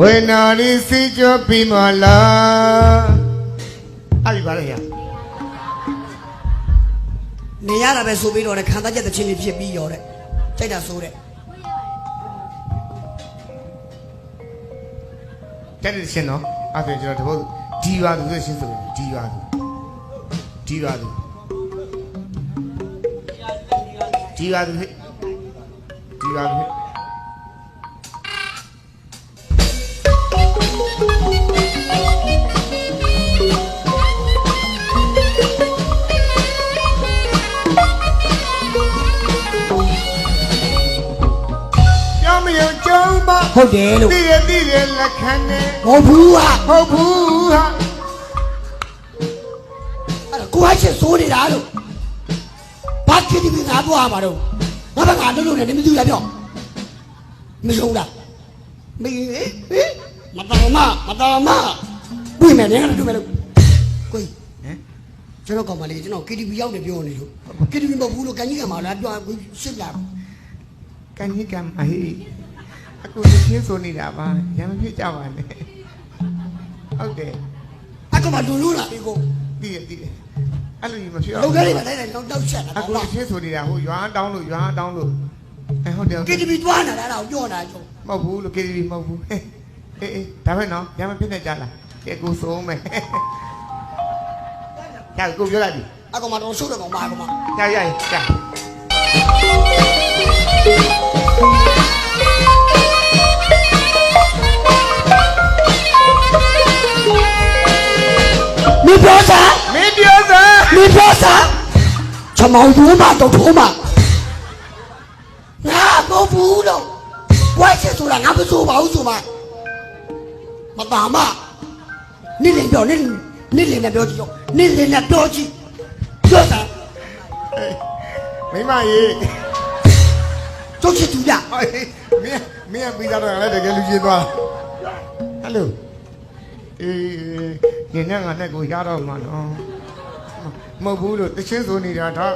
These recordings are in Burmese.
ဝေနာရီစီကြောပြီးမလားအဲ့ဒီပါလေရနေရတာပဲဆိုပြီးတော့လည်းခံစားချက်တစ်ချင်းလေးဖြစ်ပြီးရောတဲ့စိတ်ဓာတ်ဆိုးတဲ့တက်တဲ့ရှင်နော်အဲ့ဒါကျွန်တော်တပုတ်ဒီပါသူဆိုရှင်ဆိုရင်ဒီပါသူဒီပါသူဒီပါသူဟဲ့ဒီပါသူ ဟဲ့ပြောင်းမယုံကြုံပါဟုတ်တယ်လို့သိရသိရလက်ခံနဲ့မဟုတ်ဘူးဟာဟုတ်ဘူးဟာအဲ့ဒါကိုဟိုက်ချက်ဆိုးနေတာလို့ဘာခစ်ဒီငါပြောရမှာတော့ငါဘကလုံးလုံးနဲ့နေမသိဘူးလားပြောမယုံလားမေးဟေးမတော်မမတော်မပြီးမယ်လည်းတူမယ်လို့ကိုကြီးဟမ်ကျွန်တော်ကောင်မလေးကျွန်တော် KTV ရောက်နေပြောနေလို့ KTV မဟုတ်ဘူးလို့ကန်ကြီးကမှလာပြောကိုရှစ်လာကန်ကြီးကံမဟေး အခုသချင်းဆိုနေတာပါရံမဖြစ်ကြပါနဲ့ဟုတ်တယ်အကောင်မလူလူလာပြီကိုသိရသိရအဲ့လိုကြီးမဖြစ်အောင်လောက်ကလေးမတိုင်းတိုင်းတော့တောက်ချက်တာအခုကောင်မသချင်းဆိုနေတာဟိုရွာတောင်းလို့ရွာတောင်းလို့အဲဟုတ်တယ်ဟုတ်တယ် KTV တွားနေတာတော့ပြောတာကျော်မဟုတ်ဘူးလို့ KTV မဟုတ်ဘူးဟဲ့အေးအေးဒါပဲနော်ရံမဖြစ်နေကြလားကဲကိုစိုးမယ်ကြာကိုပြောလိုက်ပြီအကောင်မတော့ဆုတ်တယ်ကောင်မကောင်မကြာကြာ မင်းပြောစားမင်းပြောစားမင်းပြောစားချမောင်ရိုးမတော့ထိုးမငါမဟုတ်ဘူးတော့ဘွားချက်ဆိုတာငါမစိုးပါဘူးဆိုမှမပါမနိလင်ပြောနိလင်နိလင်နဲ့ပြောကြည့်ရောနိလင်နဲ့ပြောကြည့်ပြောစားမိမရေကျုပ်ချစ်သူပြမင်းမင်းပြီးသားတော့လည်းတကယ်လူချင်းသွားဟယ်လို အေးညနေငါနဲ့ကိုရတော့မှာနော်မဟုတ်ဘူးလို့တချင်းဆိုနေတာတော့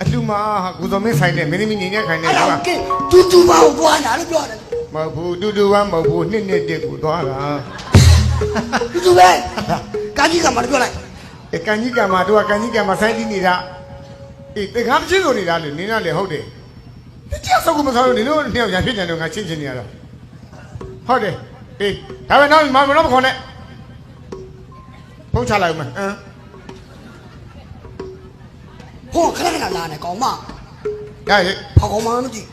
အလှမဟာကိုစောမင်းဆိုင်တဲ့မင်းသမီးညနေခိုင်နေအဲ့တော့ဒါကတူတူပါကိုတွားတာလို့ပြောတယ်မဟုတ်ဘူးတူတူကမဟုတ်ဘူးနှစ်နှစ်တက်ကိုသွားတာတူတူပဲကာကြီးကမှပြောလိုက်အကန်ကြီးကံမှာတို့ကကန်ကြီးကံမှာဆိုင်တီးနေတာအေးတခါတချင်းဆိုနေတာလေနင်းကလည်းဟုတ်တယ်တရားစောက်ကိုမဆောက်လို့နင်တို့နှစ်ယောက်ရဖြစ်တယ်တော့ငါချင်းချင်းနေရတာဟုတ်တယ်အေးဒါပဲနောက်မမတော့မခေါ်နဲ့ ဖုန်းချလိုက်ဦးမယ်ဟမ်ဟောခဏခဏလာနေကောင်မရရဲ့ဖောက်ကောင်မမကြည့်